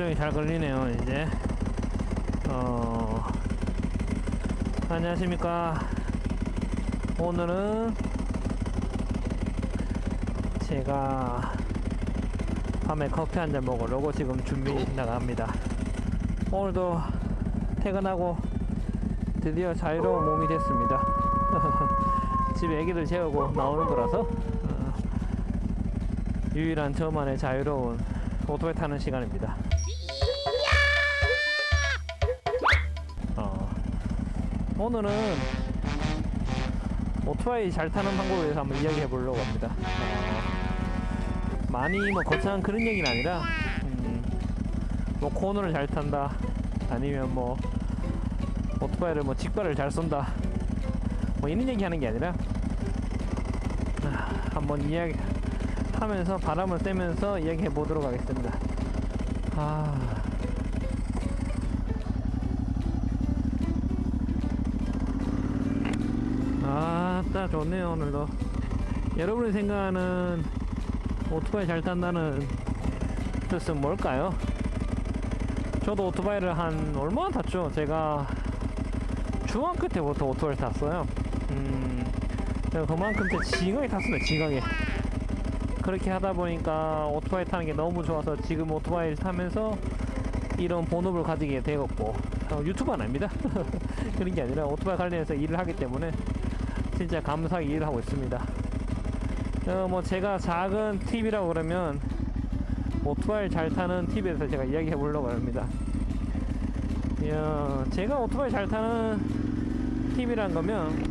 시동이 잘 걸리네요, 이제. 어, 안녕하십니까. 오늘은 제가 밤에 커피 한 잔 먹으려고 지금 준비 나갑니다. 오늘도 퇴근하고 드디어 자유로운 몸이 됐습니다. 집에 애기들 재우고 나오는 거라서 어, 유일한 저만의 자유로운 오토바이 타는 시간입니다. 오늘은 오토바이 잘 타는 방법에 대해서 한번 이야기해 보려고 합니다. 어, 많이 뭐 거창한 그런 얘기는 아니라 음, 뭐 코너를 잘 탄다 아니면 뭐 오토바이를 뭐 직발을 잘 쏜다 뭐 이런 얘기 하는 게 아니라 아, 한번 이야기 하면서 바람을 쐬면서 이야기해 보도록 하겠습니다. 아. 아따 좋네요 오늘도 여러분이 생각하는 오토바이 잘 탄다는 뜻은 뭘까요? 저도 오토바이를 한 얼마나 탔죠? 제가 중학교 때부터 오토바이를 탔어요. 음, 제가 그만큼 제 지강에 탔습니다. 지강에. 그렇게 하다 보니까 오토바이 타는 게 너무 좋아서 지금 오토바이를 타면서 이런 본업을 가지게 되었고 어, 유튜버는 아닙니다. 그런 게 아니라 오토바이 관련해서 일을 하기 때문에 진짜 감사하게 일을 하고 있습니다. 어, 뭐 제가 작은 팁이라고 그러면 오토바이 잘 타는 팁에 대해서 제가 이야기해 보려고 합니다. 야, 제가 오토바이 잘 타는 팁이란 거면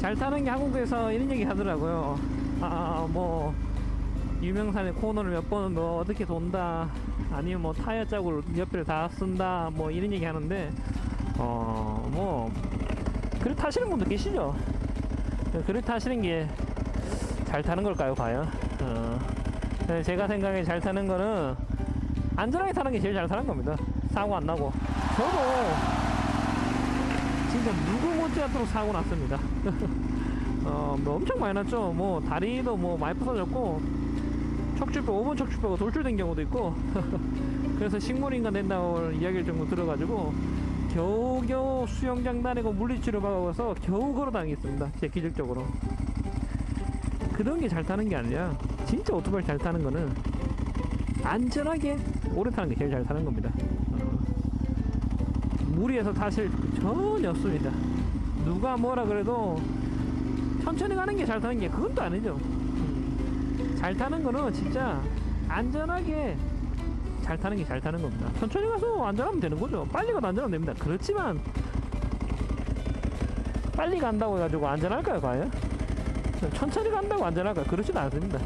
잘 타는 게 한국에서 이런 얘기 하더라고요. 아, 뭐 유명산의 코너를 몇 번은 뭐 어떻게 돈다, 아니면 뭐 타이어 자국을 옆을 다 쓴다, 뭐 이런 얘기 하는데 어, 뭐 그래 타시는 분도 계시죠. 그래 타시는 게 잘 타는 걸까요, 과연? 어, 네, 제가 생각에 잘 타는 거는 안전하게 타는 게 제일 잘 타는 겁니다. 사고 안 나고. 저도 진짜 누구 못지않도록 사고 났습니다. 어, 뭐 엄청 많이 났죠. 뭐 다리도 뭐 많이 부서졌고 척추뼈, 5번 척추뼈가 돌출된 경우도 있고 그래서 식물인간 된다고 이야기를 좀 들어가지고 겨우겨우 수영장 다니고 물리치료 받아서 겨우 걸어 다니겠습니다. 제 기적적으로. 그런 게 잘 타는 게 아니라 진짜 오토바이 잘 타는 거는 안전하게 오래 타는 게 제일 잘 타는 겁니다. 어. 무리해서 타실 전혀 없습니다. 누가 뭐라 그래도 천천히 가는 게 잘 타는 게 그건 또 아니죠. 음. 잘 타는 거는 진짜 안전하게 잘 타는 게 잘 타는 겁니다. 천천히 가서 안전하면 되는 거죠. 빨리 가도 안전하면 됩니다. 그렇지만 빨리 간다고 해가지고 안전할까요, 과연? 천천히 간다고 안전할까요? 그렇지는 않습니다.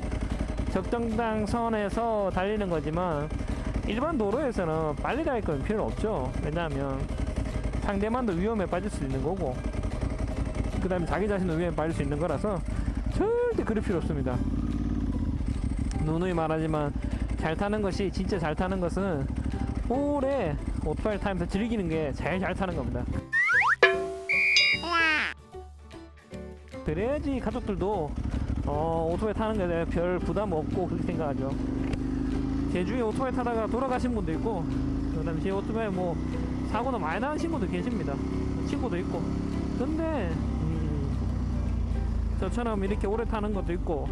적정당 선에서 달리는 거지만 일반 도로에서는 빨리 갈건 필요 없죠. 왜냐하면 상대만도 위험에 빠질 수 있는 거고 그 다음에 자기 자신도 위험에 빠질 수 있는 거라서 절대 그럴 필요 없습니다. 누누이 말하지만 잘 타는 것이 진짜 잘 타는 것은 오래 오토바이 타면서 즐기는 게 제일 잘 타는 겁니다. 그래야지 가족들도 어, 오토바이 타는 대해 별 부담 없고 그렇게 생각하죠. 제주에 오토바이 타다가 돌아가신 분도 있고, 그제 오토바이 뭐 사고나 많이 나는 친구도 계십니다. 친구도 있고. 근데 음, 저처럼 이렇게 오래 타는 것도 있고,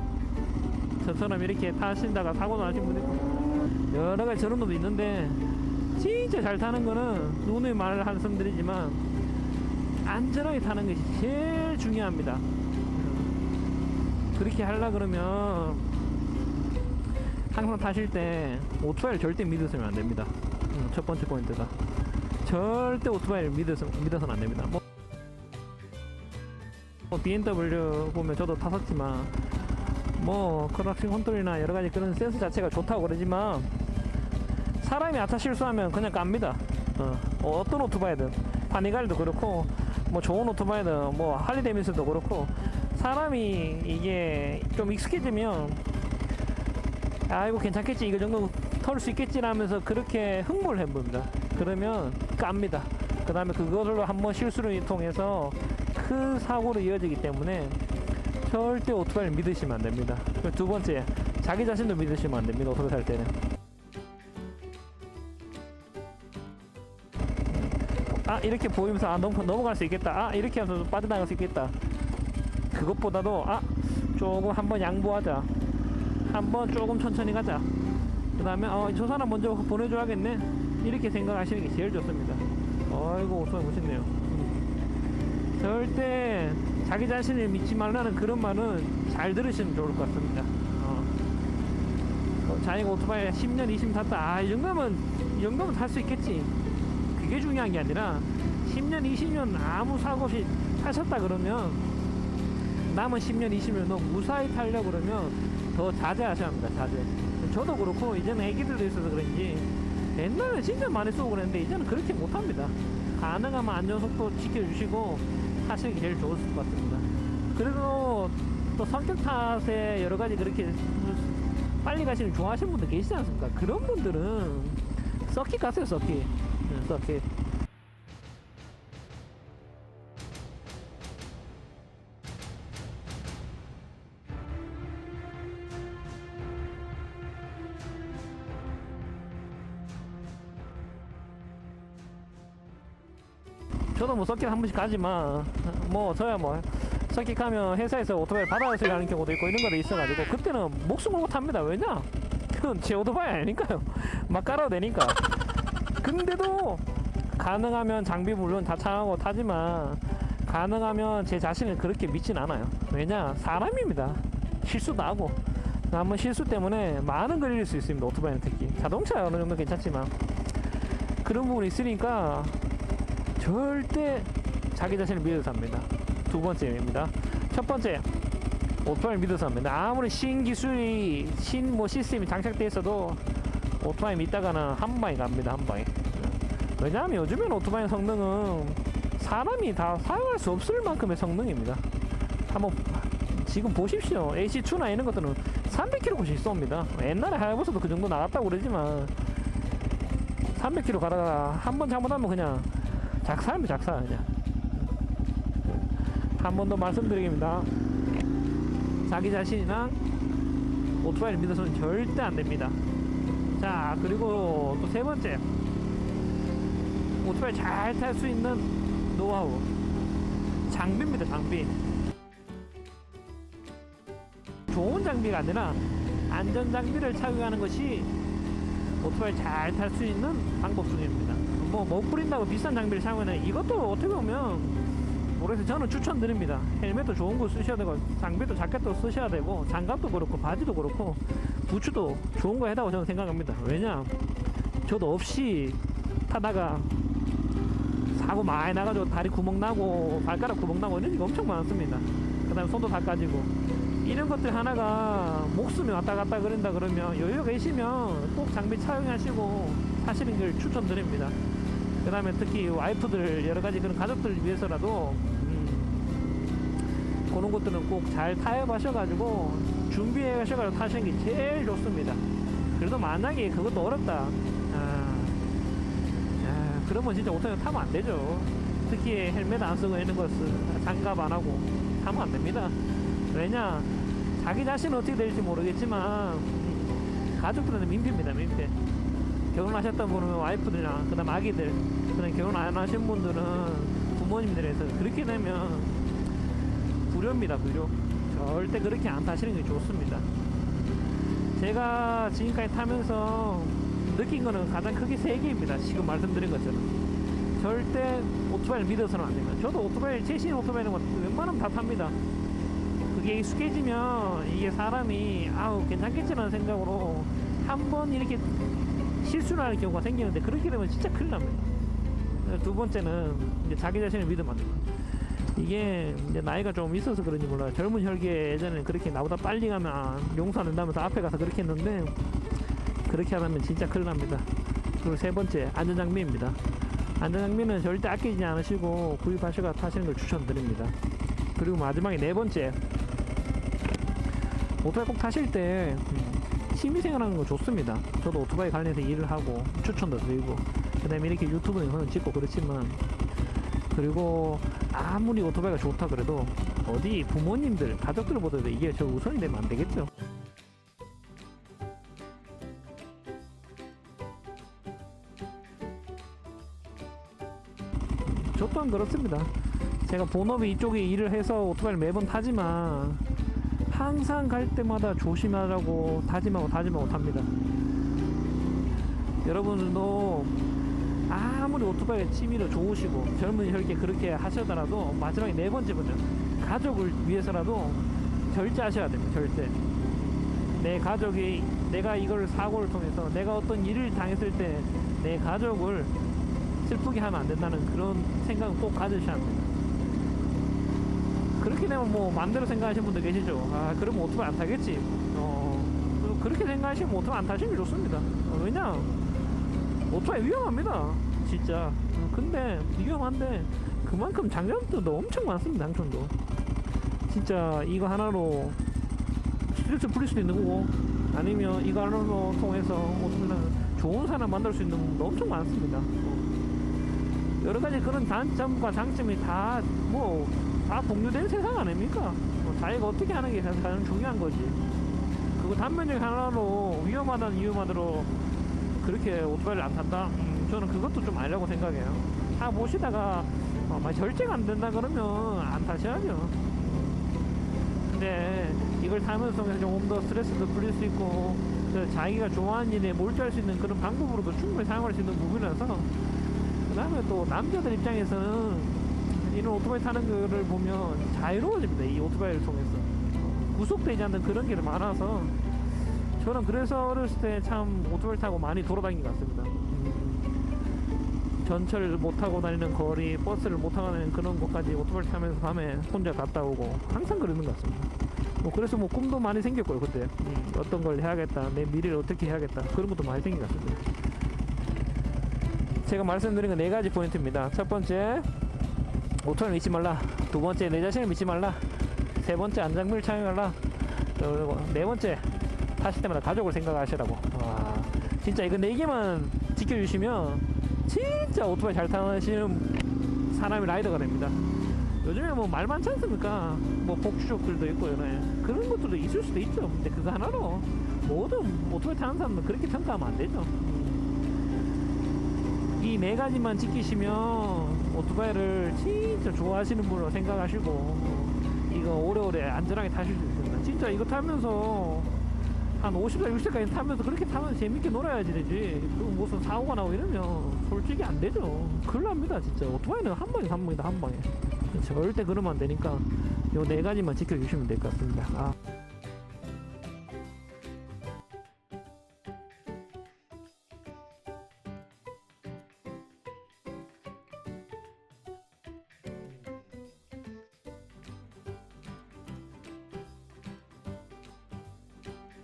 저처럼 이렇게 타신다가 사고 나신 있고, 여러 가지 저런 것도 있는데 진짜 잘 타는 거는 누누이 말을 말씀드리지만 안전하게 타는 것이 제일 중요합니다. 그렇게 하려 그러면 항상 타실 때 오토바이를 절대 믿으시면 안 됩니다. 음, 첫 번째 포인트가 절대 오토바이를 믿어서 믿어서는 안 됩니다. 뭐, 뭐 BMW 보면 저도 탔었지만 뭐 크락싱 컨트롤이나 여러 가지 그런 센스 자체가 좋다고 그러지만 사람이 아차 실수하면 그냥 깝니다. 어, 어떤 오토바이든. 파니갈도 그렇고 뭐 좋은 오토바이든 뭐 할리 데미스도 그렇고 사람이 이게 좀 익숙해지면 아이고 괜찮겠지 이거 정도 털 수 있겠지 라면서 그렇게 흥분을 해봅니다. 그러면 깝니다. 그 다음에 그거를 한번 실수를 통해서 큰 사고로 이어지기 때문에 절대 오토바이를 믿으시면 안 됩니다. 두 번째, 자기 자신도 믿으시면 안 됩니다. 오토바이 탈 때는. 아 이렇게 보이면서 아 넘, 넘어갈 수 있겠다. 아 이렇게 하면서 빠져나갈 수 있겠다. 그것보다도 아 조금 한번 양보하자. 한번 조금 천천히 가자. 그 다음에 어, 저 사람 먼저 보내줘야겠네. 이렇게 생각하시는 게 제일 좋습니다. 아이고 오토바이 멋있네요. 음. 절대 자기 자신을 믿지 말라는 그런 말은 잘 들으시면 좋을 것 같습니다. 어. 어, 자기가 오토바이 10년, 20년 탔다. 아, 이 정도면, 이 정도면 탈 수 있겠지. 그게 중요한 게 아니라 10년, 20년 아무 사고 없이 타셨다 그러면 남은 10년, 20년 너 무사히 타려고 그러면 더 자제하셔야 합니다. 자제. 저도 그렇고 이제는 애기들도 있어서 그런지 옛날에 진짜 많이 쏘고 그랬는데 이제는 그렇게 못합니다. 가능하면 안전속도 지켜주시고 하시는 게 제일 좋을 것 같습니다. 그래도 또 성격 탓에 여러 가지 그렇게 빨리 가시는 좋아하시는 분들 계시지 않습니까? 그런 분들은 서킷 가세요, 서킷. 네, 서킷. 뭐 서킷 한 번씩 가지만 뭐 저야 뭐 가면 회사에서 오토바이 받아서 가는 경우도 있고 이런 것도 있어가지고 그때는 목숨 걸고 탑니다. 왜냐? 그건 제 오토바이 아니니까요. 막 깔아도 되니까. 근데도 가능하면 장비 물론 다 차하고 타지만 가능하면 제 자신을 그렇게 믿진 않아요. 왜냐? 사람입니다. 실수도 하고. 한번 실수 때문에 많은 걸 잃을 수 있습니다 오토바이는 특히. 자동차 어느 정도 괜찮지만. 그런 부분이 있으니까 절대 자기 자신을 믿어서 합니다. 두 번째입니다. 첫 번째, 오토바이를 믿어서 합니다. 아무리 신기술이, 신 뭐 시스템이 장착돼 있어도 오토바이 믿다가는 한 방에 갑니다. 한 방에. 왜냐하면 요즘엔 오토바이 성능은 사람이 다 사용할 수 없을 만큼의 성능입니다. 한번 지금 보십시오. AC2나 이런 것들은 300km씩 쏩니다. 옛날에 하야부사도 그 정도 나갔다고 그러지만 300km 가다가 한 번 잘못하면 그냥 작사입니다 작사. 그냥 한 번 더 말씀드리겠습니다. 자기 자신이랑 오토바이를 믿어서는 절대 안 됩니다. 자 그리고 또 세 번째. 오토바이 잘 탈 수 있는 노하우. 장비입니다 장비. 좋은 장비가 아니라 안전 장비를 착용하는 것이 오토바이 잘 탈 수 있는 방법 중입니다. 뭐못 뿌린다고 비싼 장비를 사용하는 이것도 어떻게 보면 그래서 저는 추천드립니다. 헬멧도 좋은 거 쓰셔야 되고 장비도 자켓도 쓰셔야 되고 장갑도 그렇고 바지도 그렇고 부츠도 좋은 거 해다고 저는 생각합니다. 왜냐 저도 없이 타다가 사고 많이 나가지고 다리 구멍 나고 발가락 구멍 나고 이런 게 엄청 많습니다. 그 다음에 손도 다 까지고 이런 것들 하나가 목숨이 왔다 갔다 그런다 그러면 여유가 계시면 꼭 장비 착용하시고 하시는 걸 추천드립니다. 그 다음에 특히 와이프들 여러 가지 그런 가족들을 위해서라도 음, 그런 것들은 꼭 잘 타협하셔가지고 준비해 가셔가지고 타시는 게 제일 좋습니다. 그래도 만약에 그것도 어렵다. 아, 아, 그러면 진짜 오토바이 타면 안 되죠. 특히 헬멧 안 쓰고 있는 것은 장갑 안 하고 타면 안 됩니다. 왜냐 자기 자신은 어떻게 될지 모르겠지만 음, 가족들은 민폐입니다 민폐 결혼하셨던 분은 와이프들이랑 그다음 아기들 그다음 결혼 안 하신 분들은 부모님들에서 그렇게 되면 불효입니다 불효. 절대 그렇게 안 타시는 게 좋습니다. 제가 지금까지 타면서 느낀 거는 가장 크게 세 개입니다 지금 말씀드린 것처럼. 절대 오토바이를 믿어서는 안 됩니다. 저도 오토바이 최신 오토바이는 뭐 웬만하면 다 탑니다. 그게 익숙해지면 이게 사람이 아우 괜찮겠지라는 생각으로 한 번 이렇게 실수를 하는 경우가 생기는데 그렇게 되면 진짜 큰일 납니다. 두 번째는 이제 자기 자신을 믿으면 안 됩니다. 이게 이제 나이가 좀 있어서 그런지 몰라요. 젊은 혈기에 예전에 그렇게 나보다 빨리 가면 아, 용서 안 된다면서 앞에 가서 그렇게 했는데 그렇게 하면 진짜 큰일 납니다. 그리고 세 번째 안전장비입니다. 안전장비는 절대 아끼지 않으시고 구입하셔서 타시는 걸 추천드립니다. 그리고 마지막에 네 번째 오토바이 꼭 타실 때 음, 취미생활 하는 거 좋습니다. 저도 오토바이 관련해서 일을 하고 추천도 드리고 그 다음에 이렇게 유튜브 영상을 찍고 그렇지만 그리고 아무리 오토바이가 좋다 그래도 어디 부모님들 가족들보다도 이게 저 우선이 되면 안 되겠죠 저 또한 그렇습니다 제가 본업이 이쪽에 일을 해서 오토바이를 매번 타지만 항상 갈 때마다 조심하라고 다짐하고 다짐하고 탑니다. 여러분들도 아무리 오토바이가 취미로 좋으시고 젊은 혈기 그렇게 하시더라도 마지막에 네 번째부터 가족을 위해서라도 절제하셔야 됩니다 절제. 내 가족이 내가 이걸 사고를 통해서 내가 어떤 일을 당했을 때 내 가족을 슬프게 하면 안 된다는 그런 생각은 꼭 가지셔야 합니다 그렇게 되면 뭐 마음대로 생각하시는 분들 계시죠. 아 그러면 오토바이 안 타겠지. 어 그렇게 생각하시면 오토바이 안 타시는 게 좋습니다. 어, 왜냐 오토바이 위험합니다. 진짜. 어, 근데 위험한데 그만큼 장점도 엄청 많습니다 장점도. 진짜 이거 하나로 스트레스 풀릴 수도 있는 거고 아니면 이거 하나로 통해서 오토바이는 좋은 사람 만들 수 있는 부분도 엄청 많습니다. 어. 여러 가지 그런 단점과 장점이 다 뭐 다 공유된 세상 아닙니까 뭐 자기가 어떻게 하는 게 가장 중요한 거지 그거 단면적 하나로 위험하다는 이유만으로 그렇게 오토바이를 안 탄다? 음, 저는 그것도 좀 아니라고 생각해요. 타 보시다가 어, 막 절제가 안 된다 그러면 안 타셔야죠. 근데 이걸 타면서 조금 더 스트레스도 풀릴 수 있고 그 자기가 좋아하는 일에 몰두할 수 있는 그런 방법으로도 충분히 사용할 수 있는 부분이라서 그 다음에 또 남자들 입장에서는 이런 오토바이 타는 거를 보면 자유로워집니다. 이 오토바이를 통해서 어, 구속되지 않는 그런 게 많아서 저는 그래서 어렸을 때 참 오토바이 타고 많이 돌아다닌 것 같습니다. 음, 전철을 못 타고 다니는 거리, 버스를 못 타고 다니는 그런 곳까지 오토바이 타면서 밤에 혼자 갔다 오고 항상 그러는 것 같습니다. 뭐 그래서 뭐 꿈도 많이 생겼고요 그때 음, 어떤 걸 해야겠다, 내 미래를 어떻게 해야겠다 그런 것도 많이 생긴 것 같습니다. 제가 말씀드린 건 네 가지 포인트입니다. 첫 번째 오토바이 믿지 말라. 두 번째 내 자신을 믿지 말라. 세 번째 안장비를 착용하라. 그리고 네 번째 타실 때마다 가족을 생각하시라고. 와, 진짜 이거 네 개만 지켜주시면 진짜 오토바이 잘 타시는 사람이 라이더가 됩니다. 요즘에 뭐 말 많지 않습니까? 뭐 복주족들도 있고 네. 그런 것들도 있을 수도 있죠. 근데 그거 하나로 모든 오토바이 타는 사람은 그렇게 평가하면 안 되죠. 이 네 가지만 지키시면 오토바이를 진짜 좋아하시는 분으로 생각하시고 어, 이거 오래오래 안전하게 타실 수 있습니다. 진짜 이거 타면서 한 50살, 60살까지 타면서 그렇게 타면 재밌게 놀아야지 되지. 그 무슨 사고가 나고 이러면 솔직히 안 되죠. 큰일 납니다, 진짜. 오토바이는 한 방에 한 방이다, 한 방에. 절대 그러면 안 되니까 요 네 가지만 지켜주시면 될 것 같습니다. 아.